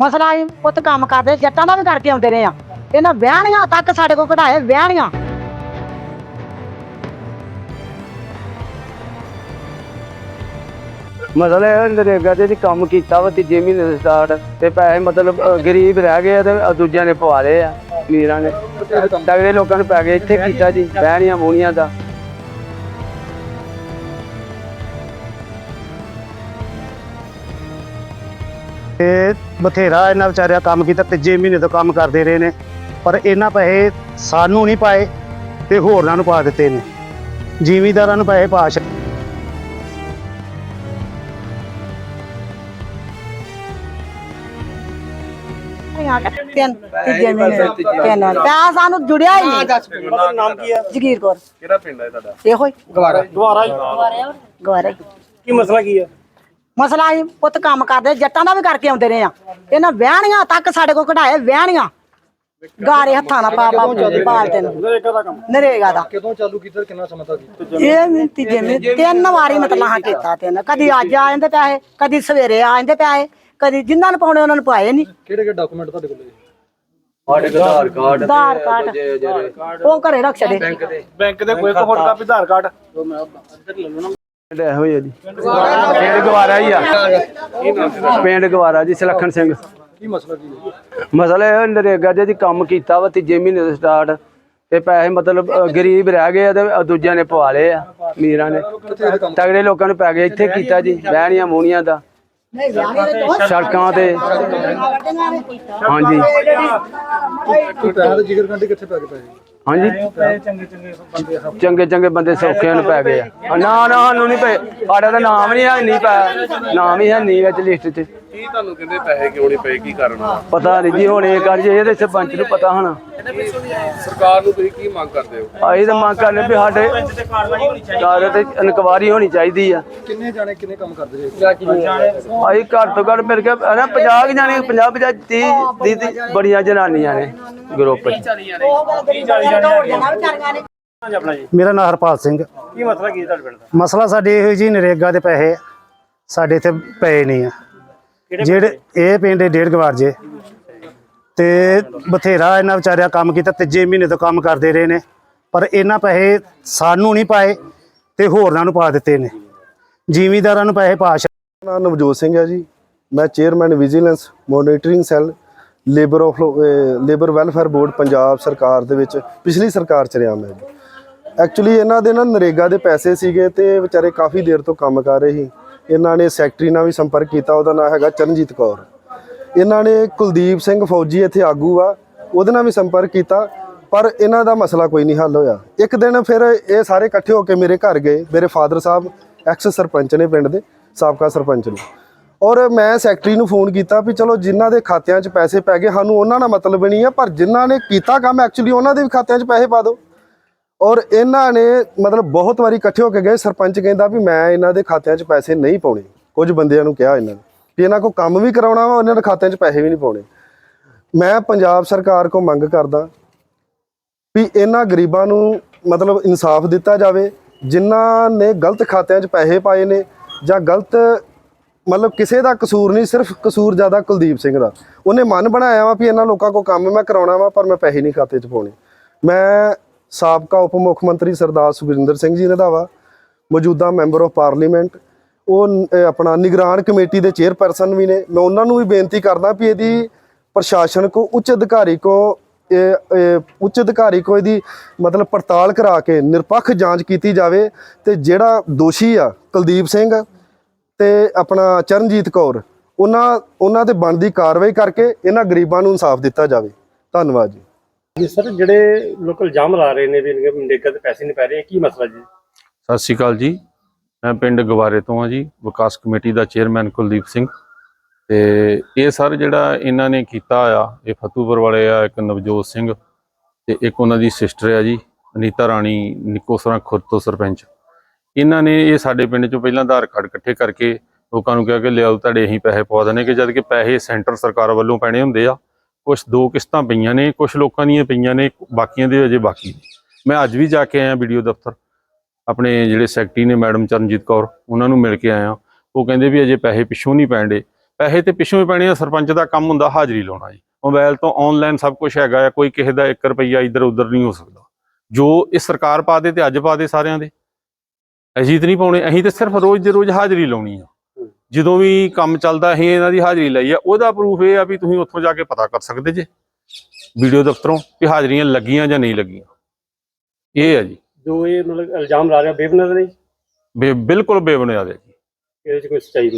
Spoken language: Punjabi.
ਮਸਲਾ ਹੀ ਪੁੱਤ ਕੰਮ ਕਰਦੇ ਜੱਟਾਂ ਦਾ ਵੀ ਕਰਕੇ ਆਉਂਦੇ ਰਹੇ ਆ। ਇਹਨਾਂ ਵਿਆਹਣੀਆਂ ਤੱਕ ਸਾਡੇ ਕੋਲ ਕਢਾਏ ਵਿਆਹਣੀਆਂ। ਮਤਲਬ ਇਹ ਨਰੇਗਾ ਦੇ ਕੰਮ ਕੀਤਾ ਵਾ ਤੀਜੇ ਮਹੀਨੇ ਦੇ ਸਟਾਰਟ ਤੇ ਪੈਸੇ ਮਤਲਬ ਅ, ਗਰੀਬ ਰਹਿ ਗਏ ਆ ਤੇ ਦੂਜਿਆਂ ਨੇ ਪਵਾ ਲਏ ਆ ਅਮੀਰਾਂ ਨੇ। ਤਗੜੇ ਲੋਕਾਂ ਨੂੰ ਪੈ ਗਏ ਇੱਥੇ ਕੀਤਾ ਜੀ ਬਹਿਣੀਆਂ ਮੂਣੀਆਂ ਦਾ। ਤੇ ਬਥੇਰਾ ਇਹਨਾਂ ਵਿਚਾਰਿਆ ਕੰਮ ਕੀਤਾ ਤੀਜੇ ਮਹੀਨੇ ਤੋਂ ਕੰਮ ਕਰਦੇ ਰਹੇ ਨੇ। ਪਰ ਇਹਨਾਂ ਪੈਸੇ ਸਾਨੂੰ ਨਹੀਂ ਪਾਏ ਤੇ ਹੋਰਨਾਂ ਨੂੰ ਪਾ ਦਿੱਤੇ ਨੇ। ਜ਼ਿਮੀਂਦਾਰਾਂ ਨੂੰ ਪੈਸੇ ਪਾ ਤਿੰਨ ਤੀਜੇ ਮਹੀਨੇ। ਤਿੰਨ ਪਿਆ ਸਾਨੂੰ ਜੁੜਿਆ ਹੀ ਨਹੀਂ। ਨਾਮ ਕੀ ਹੈ? ਜਗੀਰ ਕੌਰ। ਕਿਹੜਾ ਪਿੰਡ ਹੈ ਤੁਹਾਡਾ? ਇਹੋ ਹੀ। ਦੁਬਾਰਾ ਗਵਾਰਾ ਹੀ। ਕੀ ਮਸਲਾ ਕੀ ਹੈ? ਮਸਲਾ ਹੀ ਪੁੱਤ ਕੰਮ ਕਰਦੇ ਜੱਟਾਂ ਦਾ ਵੀ ਕਰਕੇ ਆਉਂਦੇ ਰਹੇ ਆ ਇਹਨਾਂ ਵਿਆਹਣੀਆਂ ਤੱਕ ਸਾਡੇ ਕੋਲ ਕਢਾਏ ਵਿਆਹਣੀਆਂ। ਗਾਰੇ ਹੱਥਾਂ ਨਾਲ ਪਾ ਪਾ ਬਾਲਦੇ ਨੇ। ਨਰੇਗਾ ਦਾ ਕੰਮ। ਨਰੇਗਾ ਦਾ। ਕਦੋਂ ਚਾਲੂ ਕੀਤਾ ਕਿੰਨਾ ਸਮਾਂ ਤੱਕ ਕੀਤਾ? ਇਹ ਵੀ ਤੀਜੇ ਮਹੀਨੇ ਤਿੰਨ ਵਾਰੀ ਮਤਲਬ ਹਾਂ ਕੀਤਾ ਤਿੰਨ। ਕਦੀ ਅੱਜ ਆ ਜਾਂਦੇ ਪੈਸੇ ਕਦੀ ਸਵੇਰੇ ਆ ਜਾਂਦੇ ਪੈਸੇ ਕਦੀ ਜਿਨ੍ਹਾਂ ਨੂੰ ਪਾਉਣੇ ਉਹਨਾਂ ਨੂੰ ਪਾਏ ਨਹੀਂ। ਕਿਹੜੇ ਕਿਹੜੇ ਡਾਕੂਮੈਂਟ ਤੁਹਾਡੇ ਕੋਲ? ਸਾਡੇ ਆਧਾਰ ਕਾਰਡ ਆਧਾਰ ਕਾਰਡ। ਉਹ ਘਰੇ ਰੱਖ ਛੱਡੇ। ਬੈਂਕ ਦੇ। ਕੋਈ ਫੋਟੋ ਕਾਪੀ ਆਧਾਰ ਕਾਰਡ। ਪਿੰਡ ਇਹੋ ਹੀ ਆ ਜੀ। ਪਿੰਡ ਗਵਾਰਾ ਹੀ ਆ। ਪਿੰਡ ਗਵਾਰਾ ਜੀ ਸੁਲੱਖਣ ਸਿੰਘ। ਕੀ ਮਸਲਾ ਕੀ ਹੈ? ਮਸਲਾ ਇਹ ਨਰੇਗਾ ਦੇ ਵਿੱਚ ਕੰਮ ਕੀਤਾ ਵਾ ਤੀਜੇ ਮਹੀਨੇ ਦੇ ਸਟਾਰਟ ਤੇ ਪੈਸੇ ਮਤਲਬ ਅ, ਗਰੀਬ ਰਹਿ ਗਏ ਆ ਤੇ ਦੂਜਿਆਂ ਨੇ ਪਵਾ ਲਏ ਆ ਅਮੀਰਾਂ ਨੇ। ਤਗੜੇ ਲੋਕਾਂ ਨੂੰ ਪੈ ਗਏ ਇੱਥੇ ਕੀਤਾ ਜੀ ਬਹਿਣੀਆਂ ਮੂਣੀਆਂ ਦਾ। ਸੜਕਾਂ ਤੇ ਹਾਂਜੀ। ਕੋਈ ਪੈਸਾ ਦੇ ਜਿਗਰ ਕੰਡੇ ਕਿੱਥੇ ਪੈ ਗਏ ਪੈਸੇ? ਹਾਂਜੀ। ਚੰਗੇ ਚੰਗੇ ਬੰਦੇ ਸੌਖਿਆਂ ਨੂੰ ਪੈ ਗਏ ਆ। ਨਾ ਨਾ ਸਾਨੂੰ ਨਹੀਂ ਪਏ। ਸਾਡਾ ਤਾਂ ਨਾਮ ਨਹੀਂ ਹੈ ਨਹੀਂ ਪਾਇਆ ਨਾਮ ਹੀ ਹੈ ਨਹੀਂ ਵਿੱਚ ਲਿਸਟ 'ਚ। ਕੀ ਤੁਹਾਨੂੰ ਕਹਿੰਦੇ ਪੈਸੇ ਕਿਉਂ ਨਹੀਂ ਪਏ? ਕੀ ਕਾਰਨ ਪਤਾ ਨਹੀਂ ਜੀ ਹੁਣ ਇਹ ਕਰ ਜੇ ਇਹਦੇ ਸਰਪੰਚ ਨੂੰ ਪਤਾ ਹੋਣਾ। ਸਰਕਾਰ ਨੂੰ ਤੁਸੀਂ ਕੀ ਮੰਗ ਕਰਦੇ ਹੋ? ਆਈ ਤਾਂ ਮੰਗ ਕਰਨੇ ਵੀ ਸਾਡੇ ਕਾਰ ਤੇ ਇਨਕੁਆਰੀ ਹੋਣੀ ਚਾਹੀਦੀ ਆ। ਕਿੰਨੇ ਜਾਣੇ ਕਿੰਨੇ ਕੰਮ ਕਰਦੇ ਜੀ ਆਈ ਘੱਟ ਤੋਂ ਘੱਟ ਮੇਰੇ ਕੇ ਨਾ 50 ਜਾਣੇ 50 50 30 30 ਬੜੀਆਂ ਜਨਾਨੀਆਂ ਨੇ ਗਰੁੱਪ 'ਚ। ਮੇਰਾ ਨਾਮ ਹਰਪਾਲ ਸਿੰਘ। ਕੀ ਮਸਲਾ ਕੀ ਤੁਹਾਡੇ ਪਿੰਡ ਦਾ? ਮਸਲਾ ਸਾਡੇ ਇਹੋ ਜੀ ਨਰੇਗਾ ਦੇ ਪੈਸੇ ਸਾਡੇ ਇੱਥੇ ਪਏ ਨਹੀਂ ਆ। ਜਿਹੜੇ ਇਹ ਪਿੰਡ ਡੇਢ ਗਵਾਰ ਜੇ। ਤੇ ਬਥੇਰਾ ਇਹਨਾਂ ਵਿਚਾਰਿਆ ਕੰਮ ਕੀਤਾ ਤੀਜੇ ਮਹੀਨੇ ਤੋਂ ਕੰਮ ਕਰਦੇ ਰਹੇ ਨੇ। ਪਰ ਇਹਨਾਂ ਪੈਸੇ ਸਾਨੂੰ ਨਹੀਂ ਪਾਏ ਤੇ ਹੋਰਨਾਂ ਨੂੰ ਪਾ ਦਿੱਤੇ ਨੇ। ਜ਼ਿਮੀਂਦਾਰਾਂ ਨੂੰ ਪੈਸੇ ਪਾ ਨਾਮ ਨਵਜੋਤ ਸਿੰਘ ਹੈ ਜੀ। ਮੈਂ chairman vigilance monitoring cell labour of labour welfare board Punjab ਸਰਕਾਰ ਦੇ ਵਿੱਚ ਪਿਛਲੀ ਸਰਕਾਰ ਚ ਰਿਹਾ ਮੈਂ ਐਕਚੁਅਲੀ ਇਹਨਾਂ ਦੇ ਨਾ ਨਰੇਗਾ ਦੇ ਪੈਸੇ ਸੀਗੇ ਤੇ ਵਿਚਾਰੇ ਕਾਫੀ ਦੇਰ ਤੋਂ ਕੰਮ ਕਰ ਰਹੇ ਸੀ। ਇਹਨਾਂ ਨੇ ਸੈਕਟਰੀ ਨਾਲ ਵੀ ਸੰਪਰਕ ਕੀਤਾ, ਉਹਦਾ ਨਾਮ ਹੈਗਾ ਚਰਨਜੀਤ ਕੌਰ। ਇਹਨਾਂ ਨੇ ਕੁਲਦੀਪ ਸਿੰਘ ਫੌਜੀ ਇੱਥੇ ਆਗੂ ਆ, ਉਹਦੇ ਨਾਲ ਵੀ ਸੰਪਰਕ ਕੀਤਾ, ਪਰ ਇਹਨਾਂ ਦਾ ਮਸਲਾ ਕੋਈ ਨਹੀਂ ਹੱਲ ਹੋਇਆ। ਇੱਕ ਦਿਨ ਫਿਰ ਇਹ ਸਾਰੇ ਇਕੱਠੇ ਹੋ ਕੇ ਮੇਰੇ ਘਰ ਗਏ, ਮੇਰੇ ਫਾਦਰ ਸਾਹਿਬ ਐਕਸ ਸਰਪੰਚ ਨੇ ਪਿੰਡ ਦੇ, ਸਾਬਕਾ ਸਰਪੰਚ ਨੂੰ। ਔਰ ਮੈਂ ਸੈਕਟਰੀ ਨੂੰ ਫੋਨ ਕੀਤਾ ਵੀ ਚਲੋ ਜਿਨ੍ਹਾਂ ਦੇ ਖਾਤਿਆਂ 'ਚ ਪੈਸੇ ਪੈ ਗਏ, ਸਾਨੂੰ ਉਹਨਾਂ ਨਾਲ ਮਤਲਬ ਨਹੀਂ ਆ, ਪਰ ਜਿਨ੍ਹਾਂ ਨੇ ਕੀਤਾ ਕੰਮ ਐਕਚੁਅਲੀ ਉਹਨਾਂ ਦੇ ਵੀ ਖਾਤਿਆਂ 'ਚ ਪੈਸੇ ਪਾ ਦਿਓ। ਔਰ ਇਹਨਾਂ ਨੇ ਮਤਲਬ ਬਹੁਤ ਵਾਰੀ ਇਕੱਠੇ ਹੋ ਕੇ ਗਏ, ਸਰਪੰਚ ਕਹਿੰਦਾ ਵੀ ਮੈਂ ਇਹਨਾਂ ਦੇ ਖਾਤਿਆਂ 'ਚ ਪੈਸੇ ਨਹੀਂ ਪਾਉਣੇ। ਕੁਝ ਬੰਦਿਆਂ ਨੂੰ ਕਿਹਾ ਇਹਨਾਂ ਨੇ ਵੀ ਇਹਨਾਂ ਕੋ ਕੰਮ ਵੀ ਕਰਾਉਣਾ ਵਾ, ਉਹਨਾਂ ਦੇ ਖਾਤਿਆਂ 'ਚ ਪੈਸੇ ਵੀ ਨਹੀਂ ਪਾਉਣੇ। ਮੈਂ ਪੰਜਾਬ ਸਰਕਾਰ ਕੋ ਮੰਗ ਕਰਦਾ ਵੀ ਇਹਨਾਂ ਗਰੀਬਾਂ ਨੂੰ ਮਤਲਬ ਇਨਸਾਫ ਦਿੱਤਾ ਜਾਵੇ, ਜਿਨ੍ਹਾਂ ਨੇ ਗਲਤ ਖਾਤਿਆਂ 'ਚ ਪੈਸੇ ਪਾਏ ਨੇ ਜਾਂ ਗਲਤ ਮਤਲਬ ਕਿਸੇ ਦਾ ਕਸੂਰ ਨਹੀਂ, ਸਿਰਫ ਕਸੂਰ ਜ਼ਿਆਦਾ ਕੁਲਦੀਪ ਸਿੰਘ ਦਾ। ਉਹਨੇ ਮਨ ਬਣਾਇਆ ਵਾ ਵੀ ਇਹਨਾਂ ਲੋਕਾਂ ਕੋ ਕੰਮ ਮੈਂ ਕਰਾਉਣਾ ਵਾ, ਪਰ ਮੈਂ ਪੈਸੇ ਨਹੀਂ ਖਾਤੇ 'ਚ ਪਾਉਣੇ। ਮੈਂ ਸਾਬਕਾ ਉਪ ਮੁੱਖ ਮੰਤਰੀ ਸਰਦਾਰ ਸੁਖਜਿੰਦਰ ਸਿੰਘ ਜੀ ਰੰਧਾਵਾ ਮੌਜੂਦਾ ਮੈਂਬਰ ਆਫ ਪਾਰਲੀਮੈਂਟ, ਉਹ ਆਪਣਾ ਨਿਗਰਾਨ ਕਮੇਟੀ ਦੇ ਚੇਅਰਪਰਸਨ ਵੀ ਨੇ। ਮੈਂ ਉਹਨਾਂ ਨੂੰ ਵੀ ਬੇਨਤੀ ਕਰਦਾ ਵੀ ਇਹਦੀ ਪ੍ਰਸ਼ਾਸਨ ਕੋ ਉੱਚ ਅਧਿਕਾਰੀ ਕੋ ਉੱਚ ਅਧਿਕਾਰੀ ਕੋ ਇਹਦੀ ਮਤਲਬ ਪੜਤਾਲ ਕਰਾ ਕੇ ਨਿਰਪੱਖ ਜਾਂਚ ਕੀਤੀ ਜਾਵੇ ਤੇ ਜਿਹੜਾ ਦੋਸ਼ੀ ਆ, ਕੁਲਦੀਪ ਸਿੰਘ ਤੇ ਆਪਣਾ ਚਰਨਜੀਤ ਕੌਰ, ਉਹਨਾਂ ਉਹਨਾਂ ਤੇ ਬਣਦੀ ਕਾਰਵਾਈ ਕਰਕੇ ਇਹਨਾਂ ਗਰੀਬਾਂ ਨੂੰ ਇਨਸਾਫ ਦਿੱਤਾ ਜਾਵੇ। ਧੰਨਵਾਦ ਜੀ। ਜੀ, ਸਰ, ਜਿਹੜੇ ਲੋਕ ਇਲਜ਼ਾਮ ਲਾ ਰਹੇ ਨੇ ਵੀ ਨਰੇਗਾ ਦੇ ਪੈਸੇ ਨਹੀਂ ਪੈ ਰਹੇ ਕੀ ਮਸਲਾ ਜੀ? ਸਤਿ ਸ਼੍ਰੀ ਅਕਾਲ ਜੀ। ਮੈਂ ਪਿੰਡ ਗਵਾਰੇ ਤੋਂ ਆ ਜੀ, ਵਿਕਾਸ ਕਮੇਟੀ ਦਾ ਚੇਅਰਮੈਨ ਕੁਲਦੀਪ ਸਿੰਘ। ਤੇ ਇਹ ਸਰ ਜਿਹੜਾ ਇਹਨਾਂ ਨੇ ਕੀਤਾ ਆ, ਇਹ ਫਤੂਪੁਰ ਵਾਲੇ ਆ, ਇੱਕ ਨਵਜੋਤ ਸਿੰਘ ਤੇ ਇੱਕ ਉਹਨਾਂ ਦੀ ਸਿਸਟਰ ਆ ਜੀ, ਅਨੀਤਾ ਰਾਣੀ ਨਿੱਕੋਸਰਾ ਖੁਰਦ ਤੋਂ ਸਰਪੰਚ। ਇਹਨਾਂ ਨੇ ਇਹ ਸਾਡੇ ਪਿੰਡ ਚੋਂ ਪਹਿਲਾਂ ਆਧਾਰ ਕਾਰਡ ਇਕੱਠੇ ਕਰਕੇ ਲੋਕਾਂ ਨੂੰ ਕਿਹਾ ਕਿ ਲਿਆਓ, ਤੁਹਾਡੇ ਅਸੀਂ ਪੈਸੇ ਪਵਾ ਦਨੇ ਕਿ ਜਦ ਕਿ ਪੈਸੇ ਸੈਂਟਰ ਸਰਕਾਰ ਵੱਲੋਂ ਪੈਣੇ ਹੁੰਦੇ ਆ। ਕੁਝ ਦੋ ਕਿਸ਼ਤਾਂ ਪਈਆਂ ਨੇ ਕੁਝ ਲੋਕਾਂ ਦੀਆਂ ਪਈਆਂ ਨੇ, ਬਾਕੀਆਂ ਦੇ ਅਜੇ ਬਾਕੀ ਮੈਂ ਅੱਜ ਵੀ ਜਾ ਕੇ ਆਇਆ ਵੀਡੀਓ ਦਫ਼ਤਰ, ਆਪਣੇ ਜਿਹੜੇ ਸੈਕਟਰੀ ਨੇ ਮੈਡਮ ਚਰਨਜੀਤ ਕੌਰ, ਉਹਨਾਂ ਨੂੰ ਮਿਲ ਕੇ ਆਇਆ। ਉਹ ਕਹਿੰਦੇ ਵੀ ਅਜੇ ਪੈਸੇ ਪਿੱਛੋਂ ਨਹੀਂ ਪੈਣਦੇ ਪੈਸੇ ਤੇ ਪਿੱਛੋਂ ਹੀ ਪੈਣੇ ਆ, ਸਰਪੰਚ ਦਾ ਕੰਮ ਹੁੰਦਾ ਹਾਜ਼ਰੀ ਲਾਉਣਾ ਜੀ। ਮੋਬਾਈਲ ਤੋਂ ਆਨਲਾਈਨ ਸਭ ਕੁਝ ਹੈਗਾ ਆ, ਕੋਈ ਕਿਸੇ ਦਾ 1 ਰੁਪਈਆ ਇੱਧਰ ਉੱਧਰ ਨਹੀਂ ਹੋ ਸਕਦਾ। ਜੋ ਇਹ ਸਰਕਾਰ ਪਾ ਦੇ ਤੇ ਅੱਜ ਪਾ ਦੇ ਸਾਰਿਆਂ ਦੇ। ਅਸੀਂ ਤੇ ਨਹੀਂ ਪਾਉਣੇ, ਅਸੀਂ ਤੇ ਸਿਰਫ ਰੋਜ਼ ਦੇ ਰੋਜ਼ ਹਾਜ਼ਰੀ ਲਾਉਣੀ ਆ। ਜਦੋਂ ਵੀ ਕੰਮ ਚੱਲਦਾ ਅਸੀਂ ਇਹਨਾਂ ਦੀ ਹਾਜ਼ਰੀ ਲਈ ਆ ਉਹਦਾ ਪ੍ਰੂਫ ਇਹ ਆ ਵੀ ਤੁਸੀਂ ਉੱਥੋਂ ਜਾ ਕੇ ਪਤਾ ਕਰ ਸਕਦੇ ਜੇ ਵੀਡੀਓ ਦਫ਼ਤਰੋਂ ਵੀ ਹਾਜ਼ਰੀਆਂ ਲੱਗੀਆਂ ਜਾਂ ਨਹੀਂ ਲੱਗੀਆਂ। ਇਹ ਆ ਜੀ। ਜੋ ਇਹ ਮਤਲਬ ਇਲਜ਼ਾਮ ਲਾ ਰਿਹਾ ਬੇਬੁਨਿਆਦ ਨਹੀਂ ਬਿਲਕੁਲ ਬੇਬੁਨਿਆਦ ਹੈ ਜੀ। ਇਹਦੇ ਚ ਕੋਈ ਸੱਚਾਈ